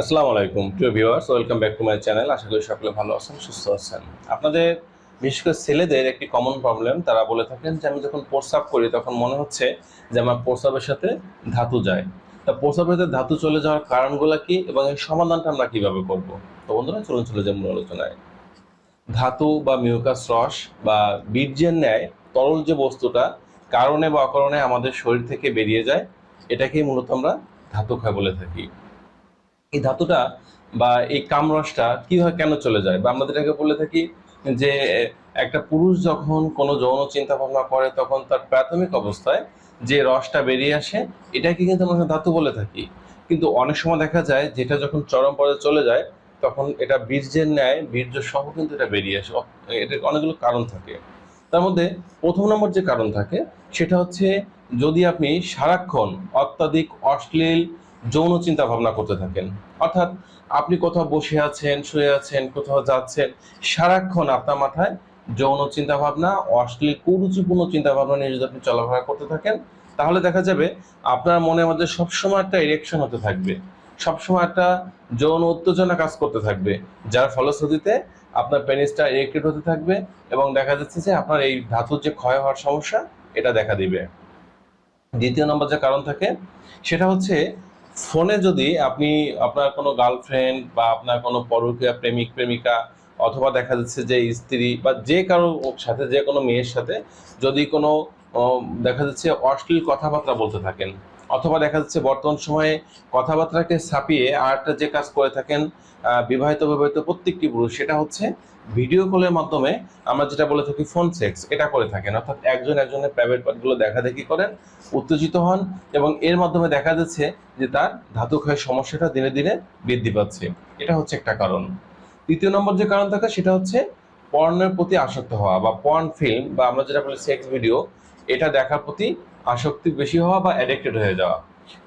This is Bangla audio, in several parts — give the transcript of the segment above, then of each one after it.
আসসালামু আলাইকুম, প্রিয় viewers, welcome back to my channel. আশা করি সকলে ভালো আছেন, সুস্থ আছেন। আপনাদের, বিশেষ করে ছেলেদের একটি কমন প্রবলেম তারা বলে থাকেন যে আমি যখন প্রস্রাব করি, তখন মনে হচ্ছে যে আমার প্রস্রাবের সাথে ধাতু যায়। তা প্রস্রাবের সাথে ধাতু চলে যাওয়ার কারণগুলো কি এবং এই সমাধানটা আমরা কীভাবে করব? তো বন্ধুরা, চলুন, চলে যাই মূল আলোচনায়। ধাতু বা মিউকাস রস বা বীর্যের ন্যায় তরল যে বস্তুটা, কারণে বা অকারণে আমাদের শরীর থেকে বেরিয়ে যায়, এটাকেই মূলত আমরা ধাতু ক্ষয় বলে থাকি। এই ধাতুটা বা এই কামরসটা কীভাবে কেন চলে যায়? বা আমরা যেটাকে বলে থাকি যে, একটা পুরুষ যখন কোনো যৌন চিন্তা ভাবনা করে, তখন তার প্রাথমিক অবস্থায় যে রসটা বেরিয়ে আসে, এটাকে কিন্তু আমরা ধাতু বলে থাকি। কিন্তু অনেক সময় দেখা যায়, যেটা যখন চরম পর্যায়ে চলে যায়, তখন এটা বীর্যের ন্যায়, বীর্য সহ কিন্তু এটা বেরিয়ে আসে। এটার অনেকগুলো কারণ থাকে। তার মধ্যে প্রথম নম্বর যে কারণ থাকে, সেটা হচ্ছে যদি আপনি সারাক্ষণ অত্যাধিক অশ্লীল যৌন চিন্তা ভাবনা করতে থাকেন। অর্থাৎ আপনি কোথাও বসে আছেন, শুয়ে আছেন, কোথাও যাচ্ছেন, সারাক্ষণ আপনার মাথায় যৌন চিন্তা ভাবনা অশ্লীল, কুরুচিপূর্ণ চিন্তা ভাবনা নিয়ে যদি আপনি চলাফেরা করতে থাকেন, তাহলে দেখা যাবে আপনার মনের মধ্যে সবসময় একটা ইরেকশন হতে থাকবে। সবসময় একটা যৌন উত্তেজনা কাজ করতে থাকবে, যার ফলশ্রুতিতে আপনার পেনিসটা ইরেক্টেড হতে থাকবে এবং দেখা যাচ্ছে যে আপনার এই ধাতুর যে ক্ষয় হওয়ার সমস্যা, এটা দেখা দিবে। দ্বিতীয় নম্বর যে কারণ থাকে, সেটা হচ্ছে ফোনে যদি আপনি আপনার কোনো গার্লফ্রেন্ড বা আপনার কোনো পরকীয়া প্রেমিক, প্রেমিকা অথবা দেখা যাচ্ছে যে স্ত্রী বা যে কারও সাথে, যে কোনো মেয়ের সাথে যদি কোনো দেখা যাচ্ছে অশ্লীল কথাবার্তা বলতে থাকেন। অথবা দেখা যাচ্ছে বর্তমান সময়ে কথাবার্তাকে ছাপিয়ে আর একটা যে কাজ করে থাকেন বিবাহিত বিবাহিত প্রত্যেকটি পুরুষ, সেটা হচ্ছে ভিডিও কলের মাধ্যমে আমরা যেটা বলে থাকি ফোন সেক্স, এটা করে থাকেন। অর্থাৎ একজন একজনের প্রাইভেট পার্টগুলো দেখা দেখি করেন, উত্তেজিত হন এবং এর মাধ্যমে দেখা যাচ্ছে যে তার ধাতু ক্ষয়ের সমস্যাটা দিনে দিনে বৃদ্ধি পাচ্ছে। এটা হচ্ছে একটা কারণ। দ্বিতীয় নম্বর যে কারণ থাকে সেটা হচ্ছে পর্নের প্রতি আসক্ত হওয়া বা পর্ন ফিল্ম বা আমরা যেটা বলি সেক্স ভিডিও এটা দেখার প্রতি আসক্তি বেশি হওয়া বা অ্যাডিক্টেড হয়ে যাওয়া।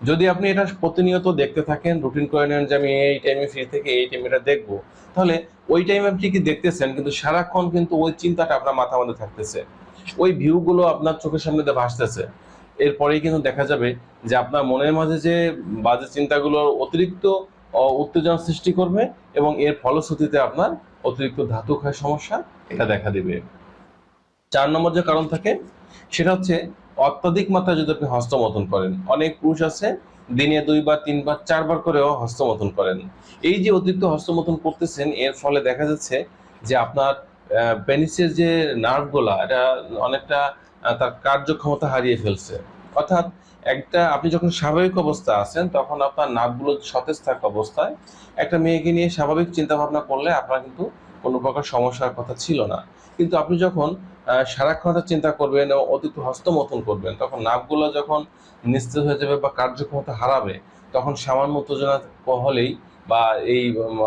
যদি আপনি এটা প্রতিনিয়ত দেখতে থাকেন রুটিন করে নেন যে আমি এই টাইমে ফ্রি থেকে এই টাইমে এটা দেখব, তাহলে ওই টাইমে আপনি ঠিকই দেখতেছেন? কিন্তু সারাক্ষণ কিন্তু ওই চিন্তাটা আপনার মাথার মধ্যে থাকতেছে। ওই ভিউগুলো আপনার চোখের সামনে দিয়ে ভাসতেছে। এরপরেই কিন্তু দেখা যাবে যে আপনার মনের মাঝে যে বাজে চিন্তাগুলো অতিরিক্ত উত্তেজনা সৃষ্টি করবে এবং এর ফলশ্রুতিতে আপনার অতিরিক্ত ধাতু ক্ষয় সমস্যা এটা দেখা দিবে। চার নম্বর যে কারণ থাকে, সেটা হচ্ছে অত্যাধিক মাত্রায় যদি আপনি হস্তমতন করেন, অনেক পুরুষ আছে দিনে দুইবার, তিনবার, চারবার করেও হস্তমতন করেন। এই যে অতিরিক্ত হস্তমতন করতেছেন, এর ফলে দেখা যাচ্ছে যে আপনার পেনিসের যে নার্ভগুলা এটা অনেকটা তার কার্যক্ষমতা হারিয়ে ফেলছে। অর্থাৎ একটা, আপনি যখন স্বাভাবিক অবস্থা আছেন, তখন আপনার নার্ভগুলো সতেজ থাকা অবস্থায় একটা মেয়েকে নিয়ে স্বাভাবিক চিন্তা ভাবনা করলে আপনার কিন্তু কোনো প্রকার সমস্যার কথা ছিল না। কিন্তু আপনি যখন আহ, সারাক্ষণ একটা চিন্তা করবেন এবং অতিরিক্ত হস্তমতন করবেন। তখন নার্ভগুলো যখন নিস্তেজ হয়ে যাবে বা কার্যক্ষমতা হারাবে তখন সামান্য উত্তেজনা হলেই বা এই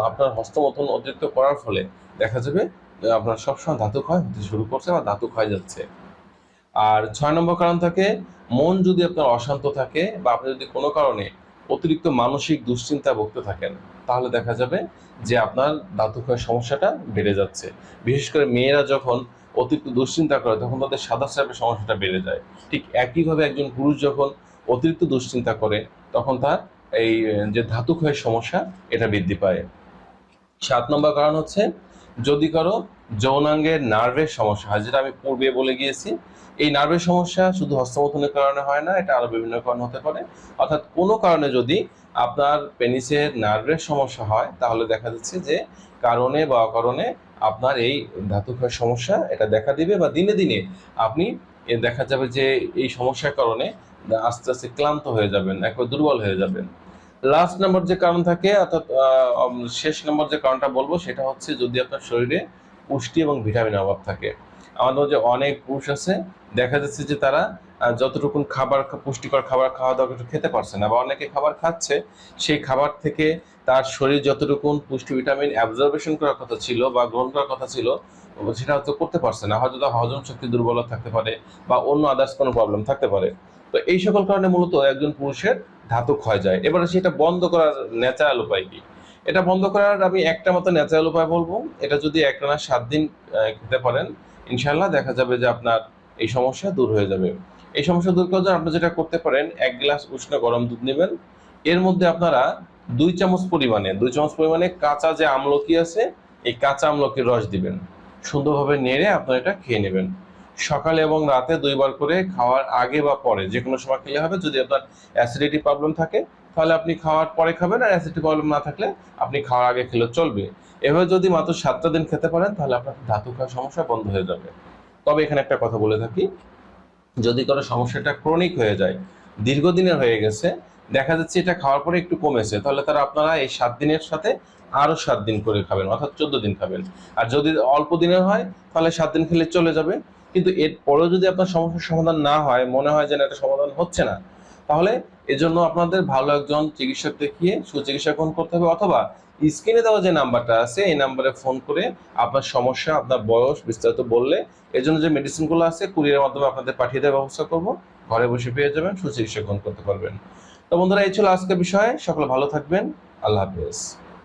আপনার হস্তমতন অতিরিক্ত করার ফলে দেখা যাবে আপনার সবসময় ধাতু ক্ষয় হতে শুরু করছে বা ধাতু ক্ষয় যাচ্ছে। আর ছয় নম্বর কারণ থাকে মন যদি আপনার অশান্ত থাকে বা আপনি যদি কোনো কারণে অতিরিক্ত মানসিক দুশ্চিন্তা ভুগতে থাকেন তাহলে দেখা যাবে যে আপনার ধাতু ক্ষয়ের সমস্যাটা বেড়ে যাচ্ছে। বিশেষ করে মেয়েরা যখন অতিরিক্ত দুশ্চিন্তা করে, তখন তাদের সাদা স্রাবের সমস্যাটা বেড়ে যায়। ঠিক একইভাবে একজন পুরুষ যখন অতিরিক্ত দুশ্চিন্তা করে, তখন তার এই, যে ধাতু ক্ষয়ের সমস্যা, এটা বৃদ্ধি পায়। সাত নম্বর কারণ হচ্ছে যদি কারও যৌনাঙ্গের নার্ভের সমস্যা হয়, যেটা আমি পূর্বে বলে গিয়েছি, এই নার্ভের সমস্যা শুধু হস্তমথনের কারণে হয় না, এটা আরও বিভিন্ন কারণ হতে পারে। অর্থাৎ কোনো কারণে যদি আপনার পেনিসের নার্ভের সমস্যা হয়, তাহলে দেখা যাচ্ছে যে কারণে বা অকারণে আপনার এই ধাতু ক্ষয়ের সমস্যা এটা দেখা দিবে বা দিনে দিনে আপনি দেখা যাবে যে এই সমস্যার কারণে আস্তে আস্তে ক্লান্ত হয়ে যাবেন, একবার দুর্বল হয়ে যাবেন। লাস্ট নাম্বার যে কারণ থাকে, অর্থাৎ শেষ নাম্বার যে কারণটা বলব, সেটা হচ্ছে যদি আপনার শরীরে পুষ্টি এবং ভিটামিন অভাব থাকে। আমাদের যে অনেক পুরুষ আছে, দেখা যাচ্ছে যে তারা যতটুকু খাবার, পুষ্টিকর খাবার খাওয়া দাওয়া খেতে পারছে না, বা অনেকে খাবার খাচ্ছে, সেই খাবার থেকে তার শরীর যতটুকু পুষ্টি, ভিটামিন অ্যাবজর্বেশন করার কথা ছিল বা গ্রহণ করার কথা ছিল, সেটা হয়তো করতে পারছে না, হয়তো হজম শক্তি দুর্বলতা থাকতে পারে বা অন্য আদার্স কোনো প্রবলেম থাকতে পারে। তো এই সকল কারণে মূলত একজন পুরুষের ধাতু ক্ষয় যায়। এবারে সেটা বন্ধ করার ন্যাচারাল উপায় কি? এটা বন্ধ করার আমি একটা মতো ন্যাচারাল উপায় বলব। এটা যদি একটানা সাত দিন খেতে পারেন ইনশাল্লাহ দেখা যাবে যে আপনার এই সমস্যা দূর হয়ে যাবে। এই সমস্যা দূর করার জন্য আপনি যেটা করতে পারেন, এক গ্লাস উষ্ণ গরম দুধ নেবেন। এর মধ্যে আপনারা দুই চামচ পরিমাণে, দুই চামচ পরিমাণে কাঁচা যে আমলকি আছে, এই কাঁচা আমলকির রস দিবেন। সুন্দরভাবে নেড়ে আপনারা এটা খেয়ে নেবেন। সকালে এবং রাতে দুইবার করে খাওয়ার আগে বা পরে যে কোনো সময় খেলে হবে। যদি আপনার অ্যাসিডিটি প্রবলেম থাকে, তাহলে আপনি খাওয়ার পরে খাবেন আর অ্যাসিডিটি প্রবলেম না থাকলে আপনি খাওয়ার আগে খেলে চলবে। এভাবে যদি মাত্র সাতটা দিন খেতে পারেন, তাহলে আপনার ধাতু খাওয়ার সমস্যা বন্ধ হয়ে যাবে। তবে এখানে একটা কথা বলে থাকি, যদি কোনো সমস্যাটা ক্রনিক হয়ে যায়, দীর্ঘদিনের হয়ে গেছে, দেখা যাচ্ছে এটা খাওয়ার পরে একটু কমেছে, তাহলে তারা আপনারা এই সাত দিনের সাথে আরও সাত দিন করে খাবেন, অর্থাৎ চোদ্দ দিন খাবেন। আর যদি অল্প দিনের হয়, তাহলে সাত দিন খেলে চলে যাবে। কিন্তু এর পরেও যদি আপনার সমস্যার সমাধান না হয়, মনে হয় যে না এটা সমাধান হচ্ছে না, তাহলে এজন্য আপনাদের ভালো একজন চিকিৎসক দেখিয়ে সুচিকিৎসা গ্রহণ করতে হবে অথবা স্ক্রিনে দেওয়া যে নাম্বারটা আছে, এই নাম্বারে ফোন করে আপনার সমস্যা, আপনার বয়স বিস্তারিত বললে এর জন্য যে মেডিসিনগুলো আছে কুরিয়ারের মাধ্যমে আপনাদের পাঠিয়ে দেওয়ার ব্যবস্থা করব। ঘরে বসে পেয়ে যাবেন, সুচিকিৎসা গ্রহণ করতে পারবেন। তো বন্ধুরা, এই ছিল আজকের বিষয়ে। সকলে ভালো থাকবেন। আল্লাহ হাফেজ।